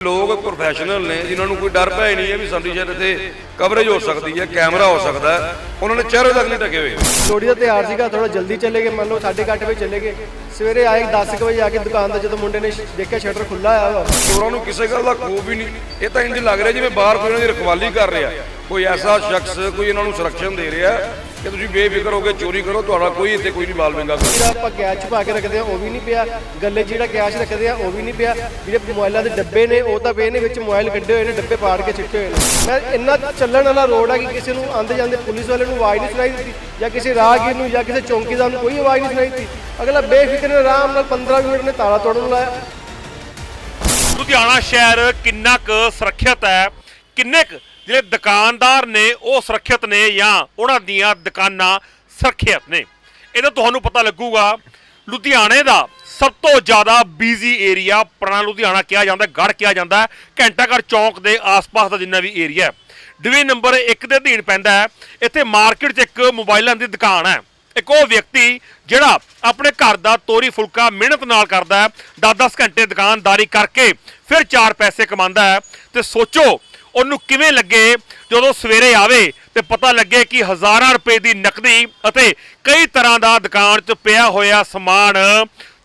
ਲੋਕ ਪ੍ਰੋਫੈਸ਼ਨਲ ਨੇ ਜਿਨ੍ਹਾਂ ਨੂੰ ਕੋਈ ਡਰ ਭੈ ਨਹੀਂ ਹੈ ਵੀ ਸਾਡੀ ਸ਼ਾਇਦ ਇੱਥੇ ਕਵਰੇਜ ਹੋ ਸਕਦੀ ਹੈ ਕੈਮਰਾ ਹੋ ਸਕਦਾ ਹੈ ਉਹਨਾਂ ਨੇ ਚਿਹਰੇ ਤੱਕ ਨਹੀਂ ਢਕੇ ਹੋਏ। ਲੋੜੀ ਦਾ ਤਿਉਹਾਰ ਸੀਗਾ ਥੋੜਾ ਜਲਦੀ ਚਲੇ ਗਏ ਮੰਨ ਲਓ 8:30 ਵਜੇ ਚਲੇ ਗਏ। ਸਵੇਰੇ ਆਏ 10 ਕੁ ਵਜੇ ਆ ਕੇ ਦੁਕਾਨ ਦਾ ਜਦੋਂ ਮੁੰਡੇ ਨੇ ਸ਼- ਦੇਖਿਆ ਸ਼ਟਰ ਖੁੱਲਾ ਆ। ਚੋਰਾਂ ਨੂੰ ਕਿਸੇ ਗੱਲ ਦਾ ਖੋਫ ਵੀ ਨਹੀਂ ਇਹ ਤਾਂ ਇੰਜ ਲੱਗ ਰਿਹਾ ਜਿਵੇਂ ਬਾਹਰ ਕੋਈ ਇਹਨਾਂ ਦੀ ਰਖਵਾਲੀ ਕਰ ਰਿਹਾ। ਕੋਈ ਐਸਾ ਸ਼ਖਸ ਕੋਈ ਇਹਨਾਂ ਨੂੰ ਸੁਰੱਖਿਆ ਦੇ ਰਿਹਾ ਕਿ ਤੁਸੀਂ ਬੇਫਿਕਰ ਹੋ ਕੇ ਚੋਰੀ ਕਰੋ ਤੁਹਾਡਾ ਕੋਈ ਇੱਥੇ ਕੋਈ ਨਹੀਂ ਬਾਲ ਵਿੰਗਾ ਜਿਹੜਾ ਆਪਾਂ ਕੈਸ਼ ਛੁਪਾ ਕੇ ਰੱਖਦੇ ਆ ਉਹ ਵੀ ਨਹੀਂ ਪਿਆ। ਗੱਲੇ 'ਚ ਜਿਹੜਾ ਕੈਸ਼ ਰੱਖਦੇ ਆ ਉਹ ਵੀ ਨਹੀਂ ਪਿਆ। ਜਿਹੜੇ ਮੋਬਾਈਲਾਂ ਦੇ ਡੱਬੇ ਨੇ ਉਹ ਤਾਂ ਪਏ ਨੇ ਵਿੱਚ ਮੋਬਾਈਲ ਕੱਢੇ ਹੋਏ ਨੇ ਡੱਬੇ ਪਾੜ ਕੇ ਚਿੱਟੇ ਹੋਏ ਨੇ। ਮੈਂ ਇੰਨਾ ਚੱਲਣ ਵਾਲਾ ਰੋਡ ਆ ਕਿ ਕਿਸੇ ਨੂੰ ਆਂਦੇ ਜਾਂਦੇ ਪੁਲਿਸ ਵਾਲੇ ਨੂੰ ਆਵਾਜ਼ ਨਹੀਂ ਸੁਣਾਈ ਦਿੱਤੀ ਜਾਂ ਕਿਸੇ ਰਾਹਗੀਰ ਨੂੰ ਜਾਂ ਕਿਸੇ ਚੌਂਕੀਦਾਰ ਨੂੰ ਕੋਈ ਆਵਾਜ਼ ਨਹੀਂ ਸੁਣਾਈ ਦਿੱਤੀ। ਅਗਲਾ ਬੇਫਿਕਰ ਨੇ ਆਰਾਮ ਨਾਲ 15 ਮਿੰਟ ਨੇ ਤਾਲਾ ਤੋੜਨ ਨੂੰ ਲਾਇਆ। ਲੁਧਿਆਣਾ ਸ਼ਹਿਰ ਕਿੰਨਾ ਕੁ ਸੁਰੱਖਿਅਤ ਹੈ ਕਿੰਨੇ ਕੁ ਜਿਹੜੇ ਦੁਕਾਨਦਾਰ ਨੇ, ਉਹ ਸੁਰੱਖਿਅਤ ਨੇ ਜਾਂ ਉਹਨਾਂ ਦੀਆਂ ਦੁਕਾਨਾਂ ਸੁਰੱਖਿਅਤ ਨੇ। ਇਹਦਾ ਤੁਹਾਨੂੰ ਪਤਾ ਲੱਗੂਗਾ, ਲੁਧਿਆਣੇ ਦਾ ਸਭ ਤੋਂ ਜ਼ਿਆਦਾ ਬਿਜ਼ੀ ਏਰੀਆ ਪੁਰਾਣਾ ਲੁਧਿਆਣਾ ਕਿਹਾ ਜਾਂਦਾ ਗੜ ਕਿਹਾ ਜਾਂਦਾ ਘੰਟਾ ਘਰ ਚੌਂਕ ਦੇ ਆਸ-ਪਾਸ ਦਾ ਜਿੰਨਾ ਵੀ ਏਰੀਆ ਹੈ। ਡਿਵੀਜ਼ਨ ਨੰਬਰ 1 ਦੇ ਅਧੀਨ ਪੈਂਦਾ ਹੈ, ਇੱਥੇ ਮਾਰਕੀਟ 'ਚ ਇੱਕ ਮੋਬਾਈਲਾਂ ਦੀ ਦੁਕਾਨ ਹੈ। ਇੱਕ ਉਹ ਵਿਅਕਤੀ ਜਿਹੜਾ ਆਪਣੇ ਘਰ ਦਾ ਤੋਰੀ ਫੁਲਕਾ ਮਿਹਨਤ ਨਾਲ ਕਰਦਾ ਹੈ 10-10 ਘੰਟੇ ਦੁਕਾਨਦਾਰੀ ਕਰਕੇ ਫਿਰ ਚਾਰ ਪੈਸੇ ਕਮਾਉਂਦਾ ਹੈ। ਤੇ ਸੋਚੋ ਉਹਨੂੰ ਕਿਵੇਂ ਲੱਗੇ? ਜਦੋਂ ਸਵੇਰੇ ਆਵੇ ਤੇ ਪਤਾ ਲੱਗੇ ਕਿ ਹਜ਼ਾਰਾਂ ਰੁਪਏ ਦੀ ਨਕਦੀ ਅਤੇ ਕਈ ਤਰ੍ਹਾਂ ਦਾ ਦੁਕਾਨ 'ਚ ਪਿਆ ਹੋਇਆ ਸਮਾਨ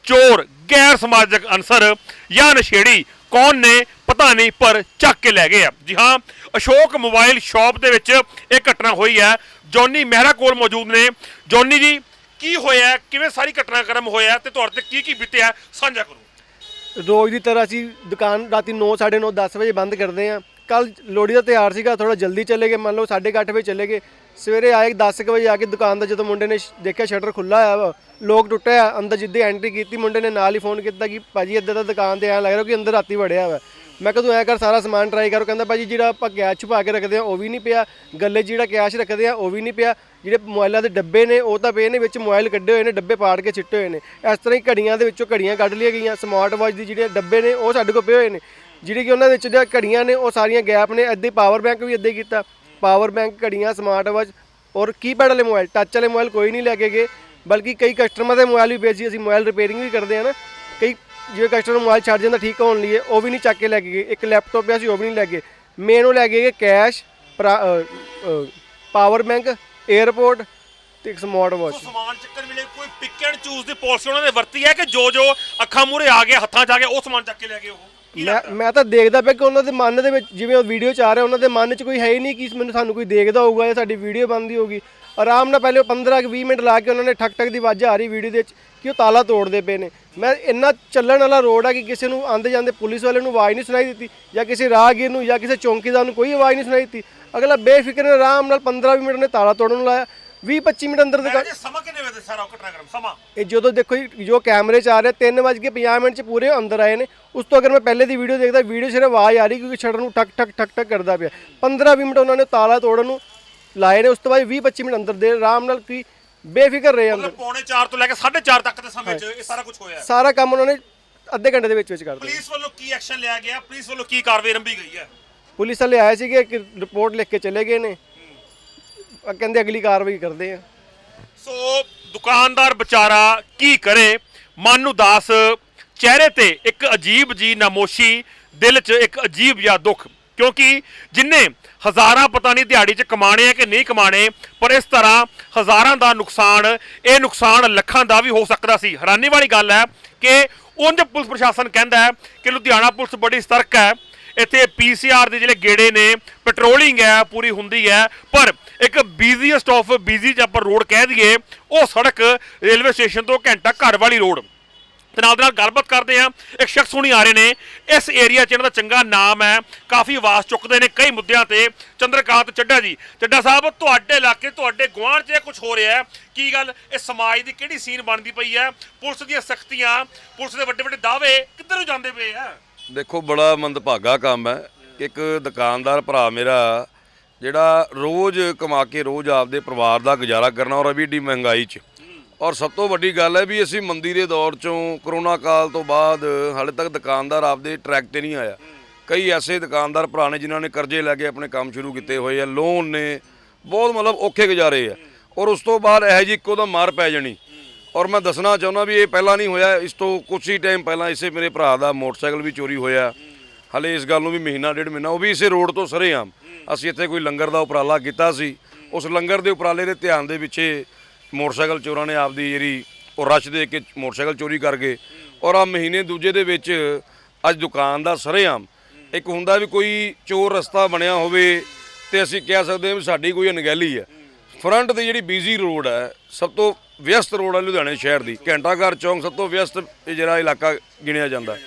ਚੋਰ, ਗੈਰ ਸਮਾਜਿਕ ਅਨਸਰ ਜਾਂ ਨਸ਼ੇੜੀ ਕੌਣ ਨੇ ਪਤਾ ਨਹੀਂ, ਪਰ ਚੱਕ ਕੇ ਲੈ ਗਏ ਆ। ਜੀ ਹਾਂ, ਅਸ਼ੋਕ ਮੋਬਾਈਲ ਸ਼ਾਪ ਦੇ ਵਿੱਚ ਇਹ ਘਟਨਾ ਹੋਈ ਹੈ। ਜੌਨੀ ਮਹਿਰਾ ਕੋਲ ਮੌਜੂਦ ਨੇ। ਜੌਨੀ ਜੀ, ਕੀ ਹੋਇਆ? ਕਿਵੇਂ ਸਾਰੀ ਘਟਨਾਕ੍ਰਮ ਹੋਇਆ ਹੈ ਤੇ ਤੁਹਾਡੇ ਤੇ ਕੀ ਕੀ ਬੀਤਿਆ? ਸਾਂਝਾ ਕਰੋ। ਰੋਜ਼ ਦੀ ਤਰ੍ਹਾਂ ਅਸੀਂ ਦੁਕਾਨ ਰਾਤੀ 9 9:30 10 ਵਜੇ ਬੰਦ ਕਰਦੇ ਹਾਂ। ਕੱਲ ਲੋਹੜੀ ਦਾ ਤਿਉਹਾਰ ਸੀਗਾ ਥੋੜਾ ਜਲਦੀ ਚਲੇ ਗਏ, ਮੰਨ ਲਓ 8:30 ਵਜੇ ਚਲੇ ਗਏ। ਸਵੇਰੇ ਆਏ 10 ਕੁ ਵਜੇ ਆ ਕੇ ਦੁਕਾਨ ਦਾ, ਜਦੋਂ ਮੁੰਡੇ ਨੇ ਸ਼- ਦੇਖਿਆ ਸ਼ਟਰ ਖੁੱਲਾ ਆ ਵਾ, ਲੋਕ ਟੁੱਟਿਆ ਅੰਦਰ ਜਿੱਦੇ ਐਂਟਰੀ ਕੀਤੀ, ਮੁੰਡੇ ਨੇ ਨਾਲ ਹੀ ਫੋਨ ਕੀਤਾ ਕਿ ਭਾਜੀ ਇੱਦਾਂ ਦਾ ਦੁਕਾਨ ਤੇ ਐਂ ਲੱਗ ਰਿਹਾ ਕਿ ਅੰਦਰ ਰਾਤੀ ਵੜਿਆ ਵਾ। ਮੈਂ ਕਿਹਾ ਤੂੰ ਐਂ ਕਰ, ਸਾਰਾ ਸਮਾਨ ਟਰਾਈ ਕਰੋ। ਕਹਿੰਦਾ ਭਾਜੀ ਜਿਹੜਾ ਆਪਾਂ ਕੈਸ਼ ਛੁਪਾ ਕੇ ਰੱਖਦੇ ਆ, ਉਹ ਵੀ ਨਹੀਂ ਪਿਆ। ਗੱਲੇ 'ਚ ਜਿਹੜਾ ਕੈਸ਼ ਰੱਖਦੇ ਆ, ਉਹ ਵੀ ਨਹੀਂ ਪਿਆ। ਜਿਹੜੇ ਮੋਬਾਈਲਾਂ ਦੇ ਡੱਬੇ ਨੇ, ਉਹ ਤਾਂ ਪਏ ਨੇ, ਵਿੱਚ ਮੋਬਾਈਲ ਕੱਢੇ ਹੋਏ ਨੇ, ਡੱਬੇ ਪਾੜ ਕੇ ਚਿੱਟੇ ਹੋਏ ਨੇ। ਇਸ ਤਰ੍ਹਾਂ ਹੀ ਘੜੀਆਂ ਦੇ ਵਿੱਚੋਂ ਘੜੀਆਂ ਕੱਢ ਲਈਆਂ ਗਈਆਂ। ਸਮਾਰਟ ਵਾਚ ਦੀ ਜਿਹੜੇ ਡੱਬੇ ਨੇ, ਉਹ ਸਾਡੇ ਕੋਲ ਪਏ ਹੋਏ ਨੇ। ਜਿਹੜੇ ਕਿ ਉਹਨਾਂ ਵਿੱਚ ਜਿਹੜੀਆਂ ਘੜੀਆਂ ਨੇ, ਉਹ ਸਾਰੀਆਂ ਗੈਪ ਨੇ ਅੱਧੇ ਪਾਵਰ ਬੈਂਕ ਵੀ ਅੱਧੇ ਕੀਤਾ। ਪਾਵਰ ਬੈਂਕ ਘੜੀਆਂ ਸਮਾਰਟ ਵਾਚ ਔਰ ਕੀਪੈਡ ਵਾਲੇ ਮੋਬਾਈਲ ਟੱਚ ਵਾਲੇ ਮੋਬਾਈਲ ਕੋਈ ਨਹੀਂ ਲੈ ਕੇ ਗਏ। ਬਲਕਿ ਕਈ ਕਸਟਮਰ ਦੇ ਮੋਬਾਈਲ ਵੀ ਵੇਚੀ ਅਸੀਂ ਮੋਬਾਈਲ ਰਿਪੇਅਰਿੰਗ ਵੀ ਕਰਦੇ ਆ ਨਾ। ਕਈ ਜਿਵੇਂ ਕਸਟਮਰ ਮੋਬਾਈਲ ਛੱਡ ਜਾਂਦਾ, ਠੀਕ ਹੋਣ ਲਈ ਉਹ ਵੀ ਨਹੀਂ ਚੱਕ ਕੇ ਲੈ ਕੇ ਗਏ। ਇੱਕ ਲੈਪਟਾਪ ਪਿਆ ਸੀ, ਉਹ ਵੀ ਨਹੀਂ ਲੈ ਗਏ। ਮੇਨ ਉਹ ਲੈ ਕੇ ਗਏ ਕੈਸ਼ ਪਾਵਰ ਬੈਂਕ 에어ਪੋਰਟ ਤੇ ਇੱਕ ਸਮਾਰਟ ਵਾਚ ਸਮਾਨ ਚੱਕਰ ਮਿਲੇ ਕੋਈ ਪਿਕ ਐਂਡ ਚੂਜ਼ ਦੀ ਪਾਲਿਸੀ ਉਹਨਾਂ ਨੇ ਵਰਤੀ ਹੈ ਕਿ ਜੋ ਜੋ ਅੱਖਾਂ ਮੂਹਰੇ ਆ ਗਿਆ ਹੱਥਾਂ 'ਚ ਆ ਗਿਆ ਉਹ ਸਮਾਨ ਚੱਕ ਕੇ ਲੈ ਗਏ ਉਹ? ਮੈਂ? ਮੈਂ ਤਾਂ ਦੇਖਦਾ ਪਿਆ ਕਿ ਉਹਨਾਂ ਦੇ ਮਨ ਦੇ ਵਿੱਚ ਜਿਵੇਂ ਉਹ ਵੀਡੀਓ ਚ ਆ ਰਿਹਾ ਉਹਨਾਂ ਦੇ ਮਨ 'ਚ ਕੋਈ ਹੈ ਹੀ ਨਹੀਂ ਕਿ ਮੈਨੂੰ ਸਾਨੂੰ ਕੋਈ ਦੇਖਦਾ ਹੋਊਗਾ ਜਾਂ ਸਾਡੀ ਵੀਡੀਓ ਬੰਦੀ ਹੋਊਗੀ। ਆਰਾਮ ਨਾਲ ਪਹਿਲੇ ਉਹ 15 ਕਿ 20 ਮਿੰਟ ਲਾ ਕੇ ਉਹਨਾਂ ਨੇ ਠਕ ਠਕ ਦੀ ਆਵਾਜ਼ ਆ ਰਹੀ ਵੀਡੀਓ ਦੇ ਵਿੱਚ ਕਿ ਉਹ ਤਾਲਾ ਤੋੜਦੇ ਪਏ ਨੇ। ਮੈਂ ਇੰਨਾ ਚੱਲਣ ਵਾਲਾ ਰੋਡ ਆ ਕਿ ਕਿਸੇ ਨੂੰ ਆਂਦੇ ਜਾਂਦੇ ਪੁਲਿਸ ਵਾਲੇ ਨੂੰ ਆਵਾਜ਼ ਨਹੀਂ ਸੁਣਾਈ ਦਿੱਤੀ ਜਾਂ ਕਿਸੇ ਰਾਹਗੀਰ ਨੂੰ ਜਾਂ ਕਿਸੇ ਚੌਂਕੀਦਾਰ ਨੂੰ ਕੋਈ ਆਵਾਜ਼ ਨਹੀਂ ਸੁਣਾਈ ਦਿੱਤੀ। ਅਗਲਾ ਬੇਫਿਕਰ ਆਰਾਮ ਨਾਲ 15 20 ਮਿੰਟ ਨੇ ਤਾਲਾ ਤੋੜਨ ਲਾਇਆ। 20 25 ਮਿੰਟ ਅੰਦਰ ਦੁਕਾਨ ਸਾਰਾ ਉਹ ਘਟਨਾਕ੍ਰਮ ਸਮਾਂ। ਇਹ ਜਦੋਂ ਦੇਖੋ ਜੀ, ਜੋ ਕੈਮਰੇ 'ਚ ਆ ਰਿਹਾ 3:50 ਮਿੰਟ 'ਚ ਪੂਰੇ ਅੰਦਰ ਆਏ ਨੇ। ਉਸ ਤੋਂ ਅਗਰ ਮੈਂ ਪਹਿਲੇ ਦੀ ਵੀਡੀਓ ਦੇਖਦਾ ਵੀਡੀਓ ਸਿਰ ਆਵਾਜ਼ ਆ ਰਹੀ ਕਿਉਂਕਿ ਸ਼ਟਰ ਨੂੰ ਠਕ ਠਕ ਠਕ ਠਕ ਕਰਦਾ ਪਿਆ। 15-20 ਮਿੰਟ ਉਹਨਾਂ ਨੇ ਤਾਲਾ ਤੋੜਨ ਨੂੰ ਲਾਏ ਨੇ ਉਸ ਤੋਂ ਬਾਅਦ 20-25 ਮਿੰਟ ਅੰਦਰ ਦੇ ਆਰਾਮ ਨਾਲ ਕੀ ਬੇਫਿਕਰ ਰਹੇ ਅੰਦਰ। ਮਤਲਬ ਪੌਣੇ 4 ਤੋਂ ਲੈ ਕੇ 4:30 ਤੱਕ ਦੇ ਸਮੇਂ 'ਚ ਇਹ ਸਾਰਾ ਕੁਝ ਹੋਇਆ। ਹੈ। ਸਾਰਾ ਕੰਮ ਉਹਨਾਂ ਨੇ ਅੱਧੇ ਘੰਟੇ ਦੇ ਵਿੱਚ ਵਿੱਚ ਕਰ ਦਿੱਤਾ। ਪੁਲਿਸ ਵੱਲੋਂ ਕੀ ਐਕਸ਼ਨ ਲਿਆ ਗਿਆ? ਪੁਲਿਸ ਵੱਲੋਂ ਕੀ ਕਾਰਵਾਈ ਰੰਭੀ ਗਈ ਹੈ? ਪੁਲਿਸ ਵਾਲੇ ਆਏ ਸੀਗੇ ਇੱਕ ਰਿਪੋਰਟ ਲਿਖ ਕੇ ਚਲੇ ਗਏ ਨੇ। ਕਹਿੰਦੇ ਅਗਲੀ ਕਾਰਵਾਈ ਕਰਦੇ ਆ। ਸੋ ਦੁਕਾਨਦਾਰ ਵਿਚਾਰਾ ਕੀ ਕਰੇ? ਮਨ ਉਦਾਸ ਚਿਹਰੇ ਤੇ ਇੱਕ ਅਜੀਬ ਜੀ ਨਮੋਸ਼ੀ ਦਿਲ 'ਚ ਇੱਕ ਅਜੀਬ ਜਿਹਾ ਦੁੱਖ। ਕਿਉਂਕਿ ਜਿੰਨੇ ਹਜ਼ਾਰਾਂ ਪਤਾ ਨਹੀਂ ਦਿਹਾੜੀ 'ਚ ਕਮਾਣੇ ਆ ਕਿ ਨਹੀਂ ਕਮਾਣੇ, ਪਰ ਇਸ ਤਰ੍ਹਾਂ ਹਜ਼ਾਰਾਂ ਦਾ ਨੁਕਸਾਨ, ਇਹ ਨੁਕਸਾਨ ਲੱਖਾਂ ਦਾ ਵੀ ਹੋ ਸਕਦਾ ਸੀ। ਹੈਰਾਨੀ ਵਾਲੀ ਗੱਲ ਹੈ ਕਿ ਉਂਝ ਪੁਲਿਸ ਪ੍ਰਸ਼ਾਸਨ ਕਹਿੰਦਾ ਹੈ ਕਿ ਲੁਧਿਆਣਾ ਪੁਲਿਸ ਬੜੀ ਸਤਰਕ ਹੈ। ਇੱਥੇ ਪੀਸੀਆਰ ਦੇ ਜਿਹੜੇ ਗੇੜੇ ਨੇ, ਪੈਟਰੋਲਿੰਗ ਹੈ, ਪੂਰੀ ਹੁੰਦੀ ਹੈ, ਪਰ ਇੱਕ ਬਿਜ਼ੀਐਸਟ ਆਫ ਬਿਜ਼ੀ ਜੇ ਆਪਾਂ ਰੋਡ ਕਹਿ ਦਈਏ, ਉਹ ਸੜਕ ਰੇਲਵੇ ਸਟੇਸ਼ਨ ਤੋਂ ਘੰਟਾ ਘਰ ਵਾਲੀ ਰੋਡ ਤੇ ਨਾਲ ਦੇ ਨਾਲ ਗੱਲਬਾਤ ਕਰਦੇ ਆ ਇੱਕ ਸ਼ਖਸ ਹੁਣੀ ਆ ਰਹੇ ਨੇ, ਇਸ ਏਰੀਆ 'ਚ ਇਹਨਾਂ ਦਾ ਚੰਗਾ ਨਾਮ ਹੈ, ਕਾਫੀ ਆਵਾਜ਼ ਚੁੱਕਦੇ ਨੇ ਕਈ ਮੁੱਦਿਆਂ ਤੇ, ਚੰਦਰਕਾਂਤ ਚੱਡਾ ਜੀ। ਚੱਡਾ ਸਾਹਿਬ, ਤੁਹਾਡੇ ਇਲਾਕੇ, ਤੁਹਾਡੇ ਗੁਆਂਢ 'ਚ ਇਹ ਕੁਝ ਹੋ ਰਿਹਾ ਹੈ? ਕੀ ਗੱਲ? ਇਹ ਸਮਾਜ ਦੀ ਕਿਹੜੀ ਸੀਨ ਬਣਦੀ ਪਈ ਹੈ? ਪੁਲਿਸ ਦੀਆਂ ਸਖਤੀਆਂ, ਪੁਲਿਸ ਦੇ ਵੱਡੇ ਵੱਡੇ ਦਾਅਵੇ ਕਿੱਧਰ ਨੂੰ ਜਾਂਦੇ ਪਏ ਆ? ਦੇਖੋ, ਬੜਾ ਮੰਦਭਾਗਾ ਕੰਮ ਹੈ। ਇੱਕ ਦੁਕਾਨਦਾਰ ਭਰਾ ਮੇਰਾ ਜਿਹੜਾ ਰੋਜ਼ ਕਮਾ ਕੇ ਰੋਜ਼ ਆਪਦੇ ਪਰਿਵਾਰ ਦਾ ਗੁਜ਼ਾਰਾ ਕਰਨਾ ਔਰ ਅਭੀ ਡੀ ਮਹਿੰਗਾਈ 'ਚ। ਔਰ ਸਭ ਤੋਂ ਵੱਡੀ ਗੱਲ ਹੈ ਵੀ ਅਸੀਂ ਮੰਦੀ ਦੇ ਦੌਰ 'ਚੋਂ ਕਰੋਨਾ ਕਾਲ ਤੋਂ ਬਾਅਦ ਹਾਲੇ ਤੱਕ ਦੁਕਾਨਦਾਰ ਆਪਦੇ ਟਰੈਕ ਤੇ ਨਹੀਂ ਆਇਆ। ਕਈ ਐਸੇ ਦੁਕਾਨਦਾਰ ਭਰਾ ਨੇ ਜਿਨ੍ਹਾਂ ਨੇ ਕਰਜ਼ੇ ਲੈ ਕੇ ਆਪਣੇ ਕੰਮ ਸ਼ੁਰੂ ਕੀਤੇ ਹੋਏ ਆ ਲੋਨ ਨੇ, ਬਹੁਤ ਮਤਲਬ ਔਖੇ ਗੁਜ਼ਾਰੇ ਆ। ਔਰ ਉਸ ਤੋਂ ਬਾਅਦ ਇਹੋ ਜਿਹੀ ਇੱਕੋ ਦਾ ਮਾਰ ਪੈ ਜਾਣੀ। ਔਰ ਮੈਂ ਦੱਸਣਾ ਚਾਹੁੰਦਾ ਵੀ ਇਹ ਪਹਿਲਾਂ ਨਹੀਂ ਹੋਇਆ, ਇਸ ਤੋਂ ਕੁਝ ਹੀ ਟਾਈਮ ਪਹਿਲਾਂ ਇਸੇ ਮੇਰੇ ਭਰਾ ਦਾ ਮੋਟਰਸਾਈਕਲ ਵੀ ਚੋਰੀ ਹੋਇਆ। ਹਲੇ ਇਸ ਗੱਲ ਨੂੰ ਵੀ ਮਹੀਨਾ ਡੇਢ ਮਹੀਨਾ, ਉਹ ਵੀ ਇਸੇ ਰੋਡ ਤੋਂ ਸਰੇਆਮ। ਅਸੀਂ ਇੱਥੇ ਕੋਈ ਲੰਗਰ ਦਾ ਉਪਰਾਲਾ ਕੀਤਾ ਸੀ। ਉਸ ਲੰਗਰ ਦੇ ਉਪਰਾਲੇ ਦੇ ਧਿਆਨ ਦੇ ਪਿੱਛੇ ਮੋਟਰਸਾਈਕਲ ਚੋਰਾਂ ਨੇ ਆਪਦੀ ਜਿਹੜੀ ਉਹ ਰਸ਼ ਦੇ ਕੇ ਮੋਟਰਸਾਈਕਲ ਚੋਰੀ ਕਰ ਗਏ। ਔਰ ਆ ਮਹੀਨੇ ਦੂਜੇ ਦੇ ਵਿੱਚ ਅੱਜ ਦੁਕਾਨ ਦਾ ਸਰੇਆਮ। ਇੱਕ ਹੁੰਦਾ ਵੀ ਕੋਈ ਚੋਰ ਰਸਤਾ ਬਣਿਆ ਹੋਵੇ ਤੇ ਅਸੀਂ ਕਹਿ ਸਕਦੇ ਹਾਂ ਵੀ ਸਾਡੀ ਕੋਈ ਅਣਗਹਿਲੀ ਹੈ। ਫਰੰਟ ਦੀ ਜਿਹੜੀ ਬੀਜ਼ੀ ਰੋਡ ਹੈ, ਸਭ ਤੋਂ ਵਿਅਸਤ ਰੋਡ ਹੈ ਲੁਧਿਆਣੇ ਸ਼ਹਿਰ ਦੀ। ਘੰਟਾਘਰ ਚੌਂਕ ਸਭ ਤੋਂ ਵਿਅਸਤ ਇਹ ਜਿਹੜਾ ਇਲਾਕਾ ਗਿਣਿਆ ਜਾਂਦਾ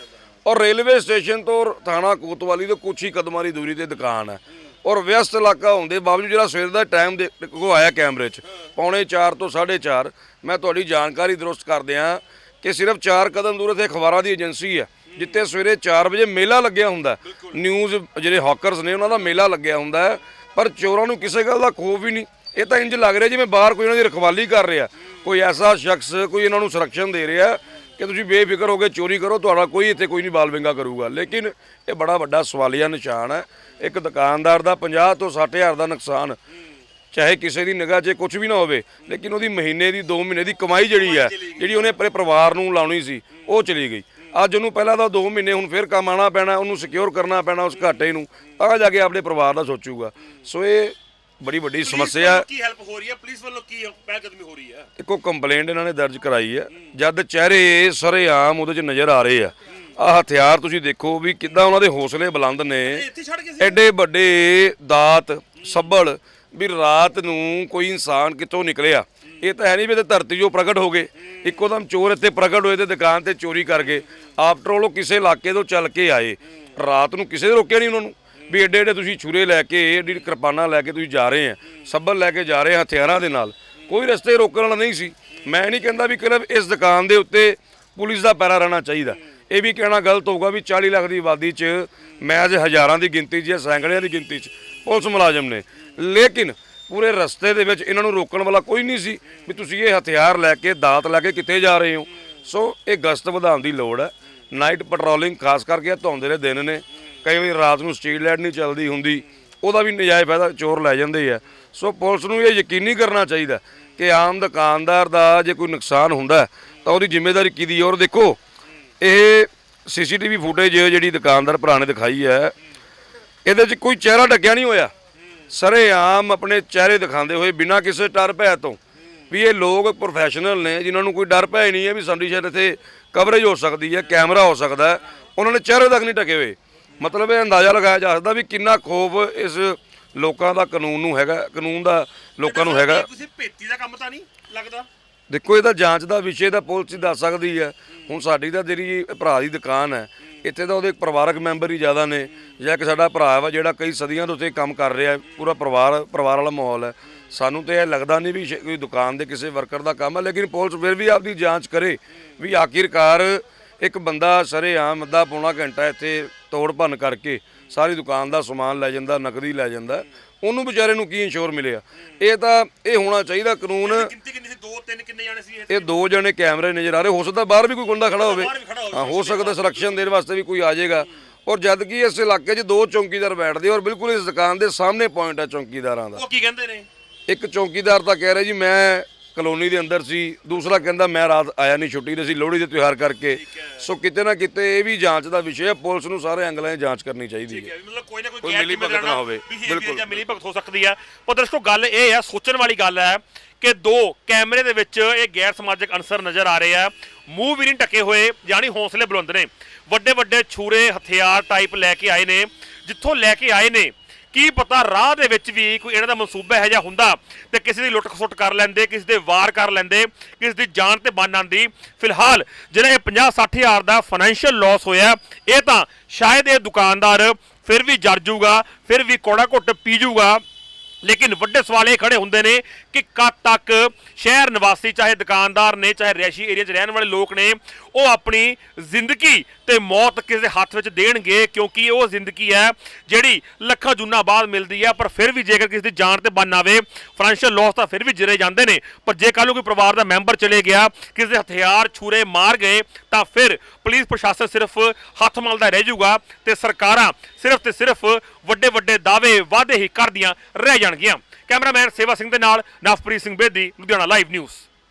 ਔਰ ਰੇਲਵੇ ਸਟੇਸ਼ਨ ਤੋਂ ਥਾਣਾ ਕੋਤਵਾਲੀ ਤੋਂ ਕੁਛ ਹੀ ਕਦਮਾਂ ਦੀ ਦੂਰੀ ਤੇ ਦੁਕਾਨ ਹੈ। ਔਰ ਵਿਅਸਤ ਇਲਾਕਾ ਹੋਣ ਦੇ ਬਾਵਜੂਦ ਜਿਹੜਾ ਸਵੇਰ ਦਾ ਟਾਈਮ ਦੇ ਆਇਆ ਕੈਮਰੇ 'ਚ, ਪੌਣੇ 4 ਤੋਂ 4:30 ਮੈਂ ਤੁਹਾਡੀ ਜਾਣਕਾਰੀ ਦਰੁਸਤ ਕਰਦੇ ਹਾਂ ਕਿ ਸਿਰਫ 4 ਕਦਮ ਦੂਰ ਤੇ ਅਖਬਾਰਾਂ ਦੀ ਏਜੰਸੀ ਹੈ, ਜਿੱਥੇ ਸਵੇਰੇ 4 ਵਜੇ ਮੇਲਾ ਲੱਗਿਆ ਹੁੰਦਾ ਨਿਊਜ਼ ਜਿਹੜੇ ਹਾਕਰਸ ਨੇ ਉਹਨਾਂ ਦਾ ਮੇਲਾ ਲੱਗਿਆ ਹੁੰਦਾ ਪਰ ਚੋਰਾਂ ਨੂੰ ਕਿਸੇ ਗੱਲ ਦਾ ਖੋਫ ਹੀ ਨਹੀਂ। ਇਹ ਤਾਂ ਇੰਜ ਲੱਗ ਰਿਹਾ ਜਿਵੇਂ ਬਾਹਰ ਕੋਈ ਉਹਨਾਂ ਦੀ ਰਖਵਾਲੀ ਕਰ ਰਿਹਾ ਕੋਈ ਐਸਾ ਸ਼ਖਸ ਕੋਈ ਇਹਨਾਂ ਨੂੰ ਸੁਰੱਖਿਆ ਦੇ ਰਿਹਾ ਕਿ ਤੁਸੀਂ ਬੇਫਿਕਰ ਹੋ ਕੇ ਚੋਰੀ ਕਰੋ ਤੁਹਾਡਾ ਕੋਈ ਇੱਥੇ ਕੋਈ ਨਹੀਂ ਬਾਲ ਵਿੰਗਾ ਕਰੂਗਾ। ਲੇਕਿਨ ਇਹ ਬੜਾ ਵੱਡਾ ਸਵਾਲੀਆ ਨਿਸ਼ਾਨ ਹੈ। ਇੱਕ ਦੁਕਾਨਦਾਰ ਦਾ 50 ਤੋਂ 60 ਹਜ਼ਾਰ ਦਾ ਨੁਕਸਾਨ ਚਾਹੇ ਕਿਸੇ ਦੀ ਨਿਗਾਹ 'ਚ ਕੁਝ ਵੀ ਨਾ ਹੋਵੇ ਲੇਕਿਨ ਉਹਦੀ ਮਹੀਨੇ ਦੀ 2 ਮਹੀਨੇ ਦੀ ਕਮਾਈ ਜਿਹੜੀ ਹੈ ਜਿਹੜੀ ਉਹਨੇ ਆਪਣੇ ਪਰਿਵਾਰ ਨੂੰ ਲਾਉਣੀ ਸੀ ਉਹ ਚਲੀ ਗਈ। ਅੱਜ ਉਹਨੂੰ ਪਹਿਲਾਂ ਤਾਂ 2 ਮਹੀਨੇ ਹੁਣ ਫਿਰ ਕਮਾਉਣਾ ਪੈਣਾ ਉਹਨੂੰ ਸਿਕਿਉਰ ਕਰਨਾ ਪੈਣਾ ਉਸ ਘਾਟੇ ਨੂੰ ਤਾਂ ਜਾ ਕੇ ਆਪਣੇ ਪਰਿਵਾਰ ਦਾ ਸੋਚੂਗਾ। ਸੋ ਇਹ ਬੜੀ ਵੱਡੀ ਸਮੱਸਿਆ ਹੈ। ਕੀ ਹੈਲਪ ਹੋ ਰਹੀ ਹੈ? ਪੁਲਿਸ ਵੱਲੋਂ ਕੀ ਪਹਿਲ ਕਦਮੀ ਹੋ ਰਹੀ ਹੈ? ਇੱਕੋ ਕੰਪਲੇਂਟ ਇਹਨਾਂ ਨੇ ਦਰਜ ਕਰਾਈ ਹੈ। ਜਦ ਚਿਹਰੇ ਸਰੇਆਮ ਉਹਦੇ 'ਚ ਨਜ਼ਰ ਆ ਰਹੇ ਆ। ਆ ਹਥਿਆਰ ਤੁਸੀਂ ਦੇਖੋ ਵੀ ਕਿੱਦਾਂ ਉਹਨਾਂ ਦੇ ਹੌਸਲੇ ਬੁਲੰਦ ਨੇ। ਐਡੇ ਵੱਡੇ ਦਾਤ ਸੱਬਲ ਵੀ ਰਾਤ ਨੂੰ ਕੋਈ ਇਨਸਾਨ ਕਿੱਥੋਂ ਨਿਕਲਿਆ। ਇਹ ਤਾਂ ਹੈ ਨਹੀਂ ਵੀ ਤੇ ਧਰਤੀ ਜੋ ਪ੍ਰਗਟ ਹੋ ਗਏ। ਇੱਕੋ ਦਮ ਚੋਰ ਇੱਥੇ ਪ੍ਰਗਟ ਹੋਏ ਤੇ ਦੁਕਾਨ ਤੇ ਚੋਰੀ ਕਰ ਗਏ। ਆਫਟਰ ਆਲ ਉਹ ਕਿਸੇ ਇਲਾਕੇ ਤੋਂ ਚੱਲ ਕੇ ਆਏ। ਰਾਤ ਨੂੰ ਕਿਸੇ ਨੇ ਰੋਕਿਆ ਨਹੀਂ ਉਹਨਾਂ ਨੂੰ। ਵੀ ਏਡੇ ਏਡੇ ਤੁਸੀਂ ਛੁਰੇ ਲੈ ਕੇ, ਏਡੀ ਕਿਰਪਾਨਾਂ ਲੈ ਕੇ ਤੁਸੀਂ ਜਾ ਰਹੇ ਆ ਸੱਬਲ ਲੈ ਕੇ ਜਾ ਰਹੇ ਆ ਹਥਿਆਰਾਂ ਦੇ ਨਾਲ। ਕੋਈ ਰਸਤੇ ਰੋਕਣ ਵਾਲਾ ਨਹੀਂ ਸੀ। ਮੈਂ ਨਹੀਂ ਕਹਿੰਦਾ ਵੀ ਕਿਲਬ ਇਸ ਦੁਕਾਨ ਦੇ ਉੱਤੇ ਪੁਲਿਸ ਦਾ ਪੈਰਾ ਰਹਿਣਾ ਚਾਹੀਦਾ। ਇਹ ਵੀ ਕਹਿਣਾ ਗਲਤ ਹੋਊਗਾ ਵੀ 40 ਲੱਖ ਦੀ ਆਬਾਦੀ 'ਚ ਮੈਂ ਹਜ਼ਾਰਾਂ ਦੀ ਗਿਣਤੀ 'ਚ ਜਾਂ ਸੈਂਕੜਿਆਂ ਦੀ ਗਿਣਤੀ 'ਚ ਪੁਲਿਸ ਮੁਲਾਜ਼ਮ ਨੇ। ਲੇਕਿਨ ਪੂਰੇ ਰਸਤੇ ਦੇ ਵਿੱਚ ਇਹਨਾਂ ਨੂੰ ਰੋਕਣ ਵਾਲਾ ਕੋਈ ਨਹੀਂ ਸੀ ਵੀ ਤੁਸੀਂ ਇਹ ਹਥਿਆਰ ਲੈ ਕੇ, ਦਾਤ ਲੈ ਕੇ ਕਿੱਥੇ ਜਾ ਰਹੇ ਹੋ। ਸੋ ਇਹ ਗਸ਼ਤ ਵਧਾਉਣ ਦੀ ਲੋੜ ਹੈ। ਨਾਈਟ ਪੈਟਰੋਲਿੰਗ ਖਾਸ ਕਰਕੇ ਇਹ ਧੁੰਦ ਦੇ ਦਿਨ ਨੇ। ਕਈ ਵਾਰੀ ਰਾਤ ਨੂੰ ਸਟਰੀਟ ਲਾਈਟ ਨਹੀਂ ਚੱਲਦੀ ਹੁੰਦੀ, ਉਹਦਾ ਵੀ ਨਜਾਇਜ਼ ਫਾਇਦਾ ਚੋਰ ਲੈ ਜਾਂਦੇ ਆ। ਸੋ ਪੁਲਿਸ ਨੂੰ ਇਹ ਯਕੀਨੀ ਕਰਨਾ ਚਾਹੀਦਾ ਕਿ ਆਮ ਦੁਕਾਨਦਾਰ ਦਾ ਜੇ ਕੋਈ ਨੁਕਸਾਨ ਹੁੰਦਾ, ਤਾਂ ਉਹਦੀ ਜ਼ਿੰਮੇਵਾਰੀ ਕਿਹਦੀ ਔਰ ਦੇਖੋ, ਇਹ ਸੀਸੀਟੀਵੀ ਫੁਟੇਜ ਜਿਹੜੀ ਦੁਕਾਨਦਾਰ ਭਰਾ ਨੇ ਦਿਖਾਈ ਹੈ, ਇਹਦੇ 'ਚ ਕੋਈ ਚਿਹਰਾ ਢੱਕਿਆ ਨਹੀਂ ਹੋਇਆ। ਸਰੇਆਮ ਆਪਣੇ ਚਿਹਰੇ ਦਿਖਾਉਂਦੇ ਹੋਏ ਬਿਨਾਂ ਕਿਸੇ ਡਰ ਭੈ ਤੋਂ ਵੀ ਇਹ ਲੋਕ ਪ੍ਰੋਫੈਸ਼ਨਲ ਨੇ, ਜਿਨ੍ਹਾਂ ਨੂੰ ਕੋਈ ਡਰ ਭੈ ਹੀ ਨਹੀਂ ਹੈ ਵੀ ਸਾਡੀ ਸ਼ਾਇਦ ਇੱਥੇ ਕਵਰੇਜ ਹੋ ਸਕਦੀ ਹੈ, ਕੈਮਰਾ ਹੋ ਸਕਦਾ ਉਹਨਾਂ ਨੇ ਚਿਹਰੇ ਤੱਕ ਨਹੀਂ ਢਕੇ ਹੋਏ। ਮਤਲਬ ਇਹ ਅੰਦਾਜ਼ਾ ਲਗਾਇਆ ਜਾ ਸਕਦਾ ਵੀ ਕਿੰਨਾ ਖੋਫ ਇਸ ਲੋਕਾਂ ਦਾ ਕਾਨੂੰਨ ਨੂੰ ਹੈਗਾ ਕਾਨੂੰਨ ਦਾ ਲੋਕਾਂ ਨੂੰ ਹੈਗਾ। ਕਿਸੇ ਭੇਤੀ ਦਾ ਕੰਮ ਤਾਂ ਨਹੀਂ ਲੱਗਦਾ? ਦੇਖੋ ਇਹ ਤਾਂ ਜਾਂਚ ਦਾ ਵਿਸ਼ੇ ਤਾਂ ਪੁਲਿਸ ਹੀ ਦੱਸ ਸਕਦੀ ਹੈ। ਹੁਣ ਸਾਡੀ ਤਾਂ ਜਿਹੜੀ ਭਰਾ ਦੀ ਦੁਕਾਨ ਹੈ ਇੱਥੇ ਤਾਂ ਉਹਦੇ ਪਰਿਵਾਰਕ ਮੈਂਬਰ ਹੀ ਜ਼ਿਆਦਾ ਨੇ ਜਾਂ ਇੱਕ ਸਾਡਾ ਭਰਾ ਵਾ ਜਿਹੜਾ ਕਈ ਸਦੀਆਂ ਤੋਂ ਉੱਥੇ ਕੰਮ ਕਰ ਰਿਹਾ ਪੂਰਾ ਪਰਿਵਾਰ ਪਰਿਵਾਰ ਵਾਲਾ ਮਾਹੌਲ ਹੈ। ਸਾਨੂੰ ਤੇ ਇਹ ਲੱਗਦਾ ਨਹੀਂ ਵੀ ਕੋਈ ਦੁਕਾਨ ਦੇ ਕਿਸੇ ਵਰਕਰ ਦਾ ਕੰਮ ਹੈ ਲੇਕਿਨ ਪੁਲਿਸ ਫਿਰ ਵੀ ਆਪਦੀ ਜਾਂਚ ਕਰੇ ਵੀ ਆਖਿਰਕਾਰ ਇੱਕ ਬੰਦਾ ਸਰੇਆਮ ਅੱਧਾ ਪੌਣਾ ਘੰਟਾ ਇੱਥੇ ਤੋੜ ਭੰਨ ਕਰਕੇ ਸਾਰੀ ਦੁਕਾਨ ਦਾ ਸਮਾਨ ਲੈ ਜਾਂਦਾ ਨਕਦੀ ਲੈ ਜਾਂਦਾ। ਉਹਨੂੰ ਵਿਚਾਰੇ ਨੂੰ ਕੀ ਇੰਸ਼ੋਰ ਮਿਲਿਆ? ਇਹ ਤਾਂ ਇਹ ਹੋਣਾ ਚਾਹੀਦਾ ਕਾਨੂੰਨ। ਗਿਣਤੀ ਕਿੰਨੀ ਸੀ? ਦੋ ਤਿੰਨ ਕਿੰਨੇ ਜਾਣੇ ਸੀ ਇਹ ਦੋ ਜਣੇ ਕੈਮਰੇ ਨਜ਼ਰ ਆ ਰਹੇ। ਹੋ ਸਕਦਾ ਬਾਹਰ ਵੀ ਕੋਈ ਗੁੰਡਾ ਖੜਾ ਹੋਵੇ, ਹਾਂ ਹੋ ਸਕਦਾ ਸੁਰੱਖਿਆ ਦੇਣ ਵਾਸਤੇ ਵੀ ਕੋਈ ਆ ਜਾਏਗਾ। ਔਰ ਜਦ ਕਿ ਇਸ ਇਲਾਕੇ 'ਚ ਦੋ ਚੌਕੀਦਾਰ ਬੈਠਦੇ ਔਰ ਬਿਲਕੁਲ ਇਸ ਦੁਕਾਨ ਦੇ ਸਾਹਮਣੇ ਪੁਆਇੰਟ ਹੈ ਚੌਕੀਦਾਰਾਂ ਦਾ। ਉਹ ਕੀ ਕਹਿੰਦੇ ਨੇ? ਇੱਕ ਚੌਕੀਦਾਰ ਤਾਂ ਕਹਿ ਰਿਹਾ ਜੀ ਮੈਂ ਕਲੋਨੀ ਦੇ ਅੰਦਰ ਸੀ ਦੂਸਰਾ ਕਹਿੰਦਾ ਮੈਂ ਰਾਤ ਆਇਆ ਨਹੀਂ ਛੁੱਟੀ ਤੇ ਸੀ ਲੋਹੜੀ ਦੇ ਤਿਉਹਾਰ ਕਰਕੇ। ਸੋ ਕਿਤੇ ਨਾ ਕਿਤੇ ਇਹ ਵੀ ਜਾਂਚ ਦਾ ਵਿਸ਼ੇ ਹੈ ਪੁਲਿਸ ਨੂੰ ਸਾਰੇ ਐਂਗਲਾਂ 'ਚ ਜਾਂਚ ਕਰਨੀ ਚਾਹੀਦੀ ਹੈ ਮਤਲਬ ਕੋਈ ਨਾ ਕੋਈ ਮਿਲੀ ਭਗਤ ਨਾ ਹੋਵੇ। ਬਿਲਕੁਲ। ਜਾਂ ਮਿਲੀ ਭਗਤ ਹੋ ਸਕਦੀ ਹੈ। ਪਰ ਦਰਸ਼ਕੋ ਗੱਲ ਇਹ ਹੈ ਸੋਚਣ ਵਾਲੀ ਗੱਲ ਹੈ ਕਿ ਦੋ ਕੈਮਰੇ ਦੇ ਵਿੱਚ ਇਹ ਗੈਰ ਸਮਾਜਿਕ ਅਨਸਰ ਨਜ਼ਰ ਆ ਰਹੇ ਆ। ਮੂੰਹ ਵੀ ਨਹੀਂ ਢਕੇ ਹੋਏ ਯਾਨੀ ਹੌਸਲੇ ਬੁਲੰਦ ਨੇ। ਵੱਡੇ ਵੱਡੇ ਛੂਰੇ ਹਥਿਆਰ ਟਾਈਪ ਲੈ ਕੇ ਆਏ ਨੇ। ਜਿੱਥੋਂ ਲੈ ਕੇ ਆਏ ਨੇ ਕੀ ਪਤਾ ਰਾਹ ਦੇ ਵਿੱਚ ਵੀ ਕੋਈ ਇਹਨਾਂ ਦਾ ਮਨਸੂਬਾ ਇਹੋ ਜਿਹਾ ਹੁੰਦਾ ਤੇ ਕਿਸੇ ਦੀ ਲੁੱਟ ਖਸੁੱਟ ਕਰ ਲੈਂਦੇ, ਕਿਸੇ ਦੇ ਵਾਰ ਕਰ ਲੈਂਦੇ, ਕਿਸੇ ਦੀ ਜਾਨ ਤੇ ਬੰਨ ਆਉਂਦੀ। ਫਿਲਹਾਲ ਜਿਹੜਾ ਇਹ 50 60 ਹਜ਼ਾਰ ਦਾ ਫਾਈਨੈਂਸ਼ੀਅਲ ਲਾਸ ਹੋਇਆ, ਇਹ ਤਾਂ ਸ਼ਾਇਦ ਇਹ ਦੁਕਾਨਦਾਰ ਫਿਰ ਵੀ ਜਰ ਜੂਗਾ, ਫਿਰ ਵੀ ਕੋੜਾ ਘੁੱਟ ਪੀ ਜੂਗਾ। ਲੇਕਿਨ ਵੱਡੇ ਸਵਾਲ ਇਹ ਖੜੇ ਹੁੰਦੇ ਨੇ ਕਿ ਕਦ ਤੱਕ ਸ਼ਹਿਰ ਨਿਵਾਸੀ, ਚਾਹੇ ਦੁਕਾਨਦਾਰ ਨੇ, ਚਾਹੇ ਰਿਹਾਇਸ਼ੀ ਏਰੀਆ 'ਚ ਰਹਿਣ ਵਾਲੇ ਲੋਕ ਨੇ, ਉਹ ਆਪਣੀ ਜ਼ਿੰਦਗੀ ਤੇ ਮੌਤ ਕਿਸੇ ਦੇ ਹੱਥ ਵਿੱਚ ਦੇਣਗੇ? ਕਿਉਂਕਿ ਉਹ ਜ਼ਿੰਦਗੀ ਹੈ ਜਿਹੜੀ ਲੱਖਾਂ ਜੁਨਾ ਬਾਅਦ ਮਿਲਦੀ ਹੈ, ਪਰ ਫਿਰ ਵੀ ਜੇਕਰ ਕਿਸੇ ਦੀ ਜਾਨ ਤੇ ਬੰਨ ਆਵੇ ਫਾਈਨੈਂਸ਼ੀਅਲ ਲਾਸ ਤਾਂ ਫਿਰ ਵੀ ਜਿਰੇ ਜਾਂਦੇ ਨੇ। ਪਰ ਜੇ ਕੱਲ੍ਹ ਨੂੰ ਕੋਈ ਪਰਿਵਾਰ ਦਾ ਮੈਂਬਰ ਚਲੇ ਗਿਆ, ਕਿਸੇ ਦੇ ਹਥਿਆਰ ਛੁਰੇ ਮਾਰ ਗਏ, ਤਾਂ ਫਿਰ ਪੁਲਿਸ, ਪ੍ਰਸ਼ਾਸਨ ਸਿਰਫ ਹੱਥ ਮਲਦਾ ਰਹਿ ਜਾਊਗਾ ਤੇ ਸਰਕਾਰਾਂ ਸਿਰਫ ਤੇ ਸਿਰਫ ਵੱਡੇ ਵੱਡੇ ਦਾਅਵੇ ਵਾਅਦੇ ਹੀ ਕਰਦੀਆਂ ਰਹਿ ਜਾਣਗੀਆਂ। ਕੈਮਰਾਮੈਨ ਸੇਵਾ ਸਿੰਘ ਦੇ ਨਾਲ ਨਵਪ੍ਰੀਤ ਸਿੰਘ ਬੇਦੀ, ਲੁਧਿਆਣਾ ਲਾਈਵ ਨਿਊਜ਼